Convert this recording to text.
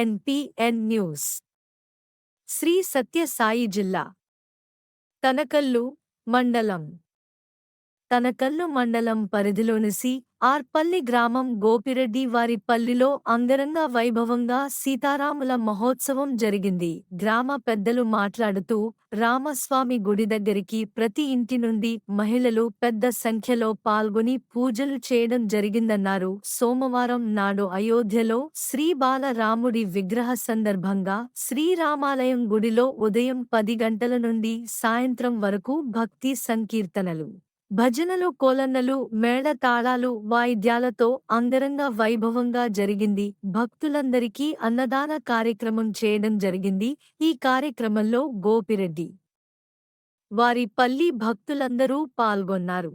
NPN news. Shri Sathya Sai జిల్లా తనకల్లు మండలం. తనకల్లు మండలం పరిధిలోని సి ఆర్పల్లి గ్రామం గోపిరెడ్డి వారి పల్లిలో అంగరంగ వైభవంగా సీతారాముల మహోత్సవం జరిగింది. గ్రామ పెద్దలు మాట్లాడుతూ రామస్వామి గుడి దగ్గరికి ప్రతి ఇంటి నుండి మహిళలు పెద్ద సంఖ్యలో పాల్గొని పూజలు చేయడం జరిగిందన్నారు. సోమవారం నాడు అయోధ్యలో శ్రీ బాలరాముడి విగ్రహ సందర్భంగా శ్రీరామాలయం గుడిలో ఉదయం పది గంటల నుండి సాయంత్రం వరకు భక్తి సంకీర్తనలు. భజనలు కోలన్నలు మేళ తాళాలు వాయిద్యాలతో అంగరంగ వైభవంగా జరిగింది. భక్తులందరికీ అన్నదాన కార్యక్రమం చేయడం జరిగింది. ఈ కార్యక్రమంలో గోపిరెడ్డి వారి పల్లి భక్తులందరూ పాల్గొన్నారు.